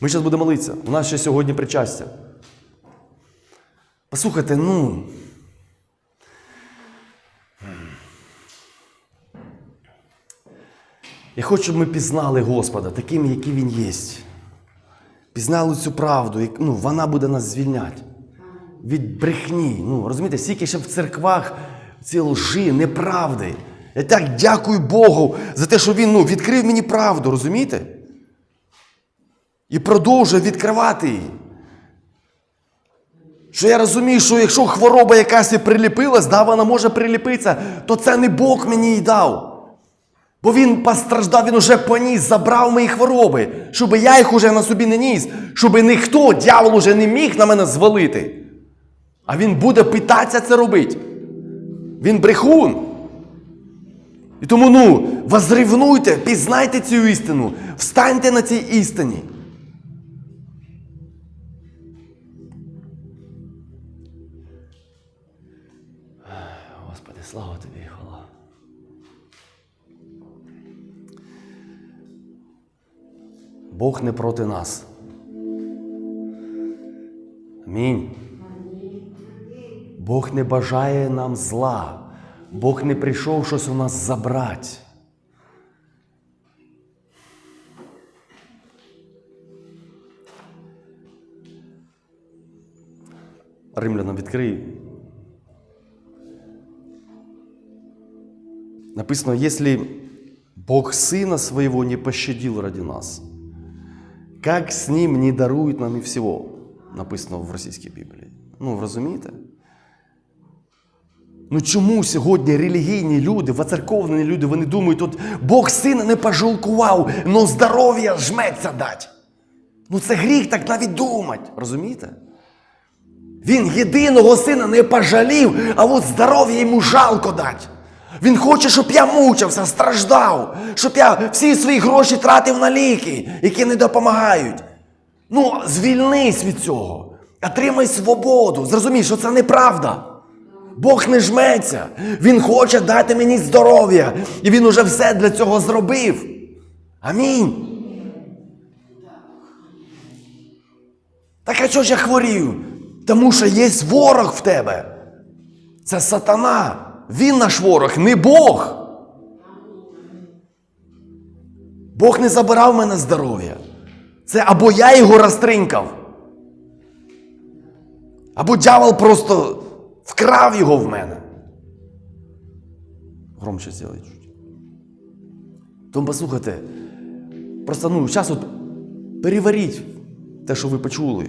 Ми зараз будемо молитися. У нас ще сьогодні причастя. Послухайте, ну. Я хочу, щоб ми пізнали Господа таким, який Він є. Пізнали цю правду, як- ну, вона буде нас звільняти. Від брехні. Ну, розумієте, скільки ще в церквах ці лжи, неправди. Я так дякую Богу за те, що Він ну, відкрив мені правду, розумієте? І продовжує відкривати її. Що я розумію, що якщо хвороба якась і приліпилась, да, вона може приліпитися, то це не Бог мені їй дав. Бо він постраждав, він уже поніс, забрав мої хвороби, щоб я їх уже на собі не ніс, щоб ніхто, дьявол уже не міг на мене звалити. А він буде питатися це робити. Він брехун. І тому, ну, возрівнуйте, пізнайте цю істину, встаньте на цій істині. Бог не проти нас. Амінь. Бог не бажає нам зла. Бог не прийшов щось у нас забрати. Римлянам відкрий. Написано, если Бог Сына Своего не пощадил ради нас, как с Ним не дарует нам и всего? Написано в російській Біблії. Ну, розумієте? Ну чому сьогодні релігійні люди, воцерковлені люди, вони думають, от Бог сина не пожалкував, но здоров'я жметься дать. Ну це гріх так навіть думати, розумієте? Він єдиного сина не пожалів, а от здоров'я йому жалко дать. Він хоче, щоб я мучився, страждав, щоб я всі свої гроші тратив на ліки, які не допомагають. Ну, звільнись від цього. Отримай свободу. Зрозумій, що це неправда. Бог не жметься. Він хоче дати мені здоров'я. І він уже все для цього зробив. Амінь. Так а чого ж я хворію? Тому що є ворог в тебе. Це сатана. Він наш ворог, не Бог. Бог не забирав мене здоров'я. Це або я його розтринкав, або дьявол просто вкрав його в мене. Громче зробіть. Тому послухайте, просто ну, зараз от переваріть те, що ви почули.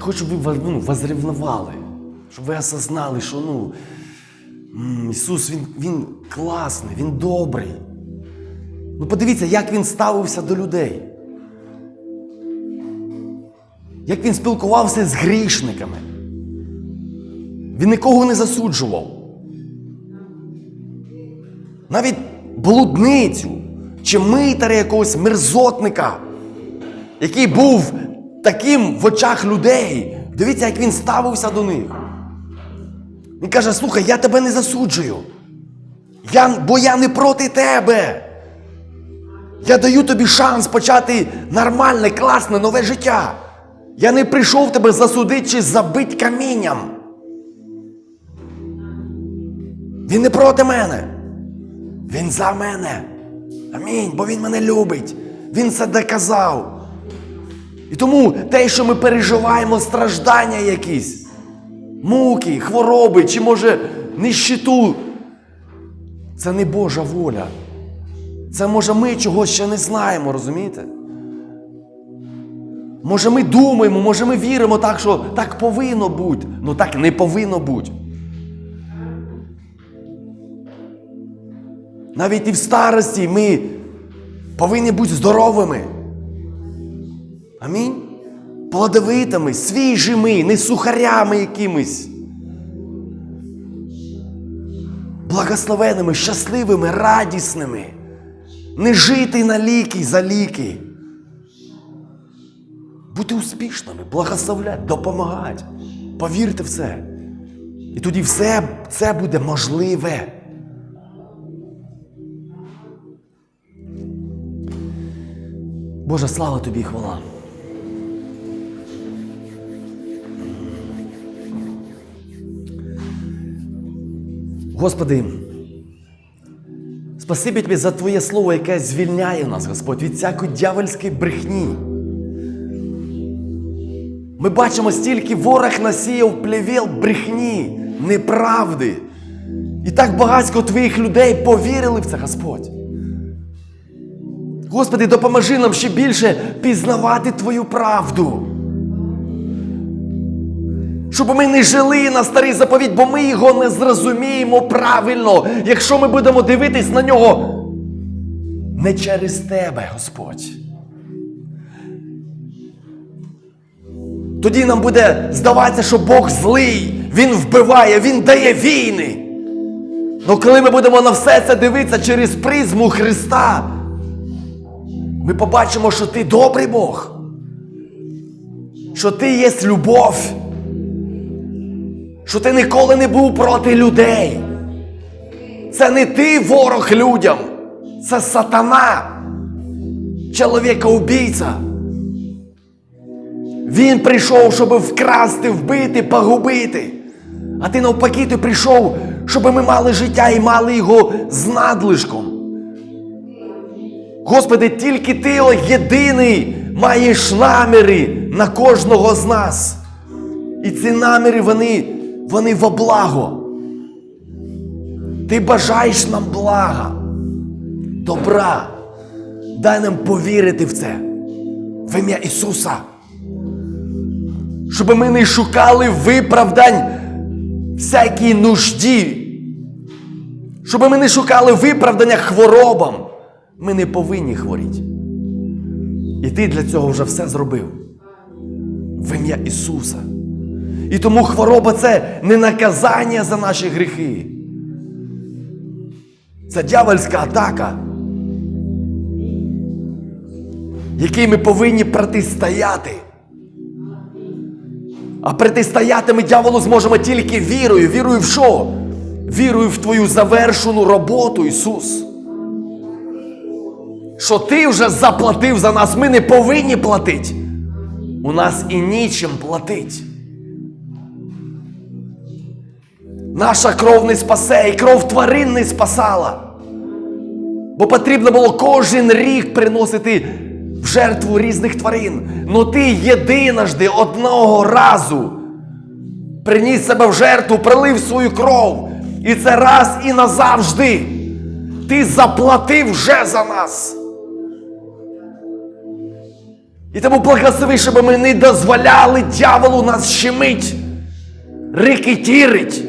Я хочу, щоб ви ну, возревнували, щоб ви осознали, що ну, Ісус він, він класний, Він добрий. Ну подивіться, як Він ставився до людей. Як він спілкувався з грішниками. Він нікого не засуджував. Навіть блудницю чи митаря якогось мерзотника, який був таким в очах людей. Дивіться, як він ставився до них. Він каже: слухай, я тебе не засуджую. Я, бо я не проти тебе. Я даю тобі шанс почати нормальне, класне, нове життя. Я не прийшов тебе засудити чи забити камінням. Він не проти мене. Він за мене. Амінь. Бо він мене любить. Він це доказав. І тому те, що ми переживаємо, страждання якісь, муки, хвороби, чи може нищиту, це не Божа воля. Це може ми чогось ще не знаємо, розумієте? Може, ми думаємо, може, ми віримо так, що так повинно бути, ну так не повинно бути. Навіть і в старості ми повинні бути здоровими. Амінь. Плодовитими, свіжими, не сухарями якимись. Благословеними, щасливими, радісними. Не жити на ліки за ліки. Бути успішними, благословляти, допомагати. Повірте в це. І тоді все це буде можливе. Боже, слава тобі, хвала! Господи, спасибі тобі за Твоє слово, яке звільняє нас, Господь, від всякої дьявольської брехні. Ми бачимо, стільки ворог насіяв плевел брехні, неправди. І так багатько твоїх людей повірили в це, Господь. Господи, допоможи нам ще більше пізнавати Твою правду. Щоб ми не жили на старий заповідь, бо ми його не зрозуміємо правильно, якщо ми будемо дивитись на нього не через Тебе, Господь. Тоді нам буде здаватися, що Бог злий, Він вбиває, Він дає війни. Ну коли ми будемо на все це дивитися через призму Христа, ми побачимо, що ти добрий Бог, що ти є любов, що ти ніколи не був проти людей. Це не ти ворог людям, це сатана, чоловіка-убійця. Він прийшов, щоб вкрасти, вбити, погубити. А ти навпаки, ти прийшов, щоб ми мали життя і мали його з надлишком. Господи, тільки ти о, єдиний маєш наміри на кожного з нас. І ці наміри, вони, вони во благо. Ти бажаєш нам блага, добра. Дай нам повірити в це. В ім'я Ісуса. Щоб ми не шукали виправдань всякій нужді. Щоб ми не шукали виправдання хворобам. Ми не повинні хворіти. І ти для цього вже все зробив. В ім'я Ісуса. І тому хвороба це не наказання за наші гріхи. Це дьявольська атака, якій ми повинні протистояти. А протистояти ми дьяволу зможемо тільки вірою. Вірою в що? Вірою в твою завершену роботу, Ісус. Що ти вже заплатив за нас, ми не повинні платити. У нас і нічим платить. Наша кров не спасе, і кров тварин не спасала. Бо потрібно було кожен рік приносити в жертву різних тварин. Но ти єдиножди одного разу приніс себе в жертву, пролив свою кров. І це раз і назавжди. Ти заплатив вже за нас. І тому благослови, щоб ми не дозволяли дьяволу нас щемить, рикетірить,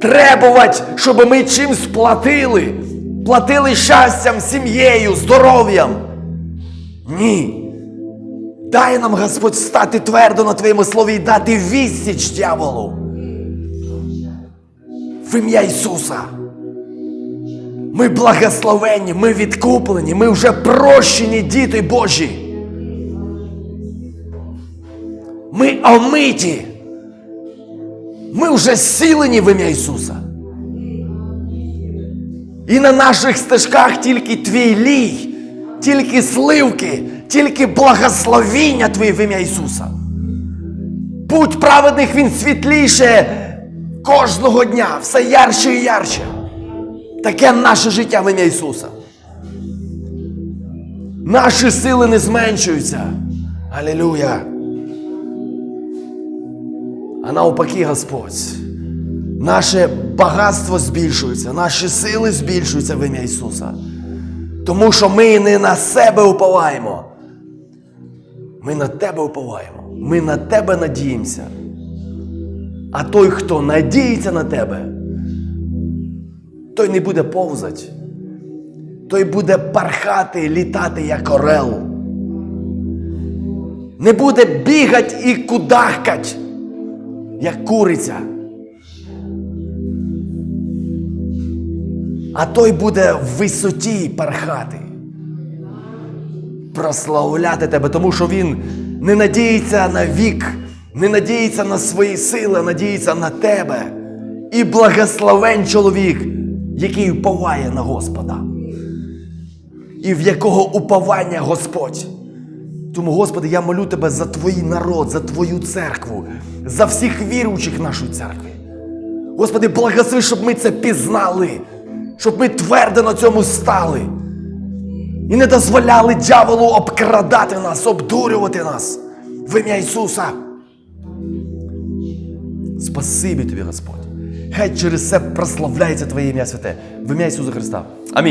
требувати, щоб ми чимсь платили, платили щастям, сім'єю, здоров'ям. Ні. Дай нам, Господь, стати твердо на Твоєму слові і дати відсіч дьяволу. В ім'я Ісуса. Ми благословенні, ми відкуплені, ми вже прощені, діти Божі. Ми омиті. Ми вже зцілені в ім'я Ісуса. І на наших стежках тільки твій лій, тільки сливки, тільки благословіння Твоє в ім'я Ісуса. Путь праведних він світліше кожного дня, все ярче і ярче. Таке наше життя в ім'я Ісуса. Наші сили не зменшуються. Алілюя. А навпаки, Господь, наше багатство збільшується, наші сили збільшуються в ім'я Ісуса. Тому що ми не на себе уповаємо. Ми на тебе уповаємо. Ми на тебе надіємося. А той, хто надіється на тебе, той не буде повзати. Той буде пархати, літати, як орел. Не буде бігати і кудахкать, як куриця. А той буде в висоті пархати. Прославляти тебе, тому що він не надіється на вік, не надіється на свої сили, надіється на тебе. І благословен чоловік, який вповає на Господа. і в якого уповання Господь. Тому, Господи, я молю Тебе за Твій народ, за Твою церкву, за всіх віруючих в нашій церкві. Господи, благослови, щоб ми це пізнали, щоб ми твердо на цьому стали. І не дозволяли дьяволу обкрадати нас, обдурювати нас в ім'я Ісуса. Спасибі тобі, Господь. Хай через це прославляється Твоє ім'я святе. В ім'я Ісуса Христа. Амінь.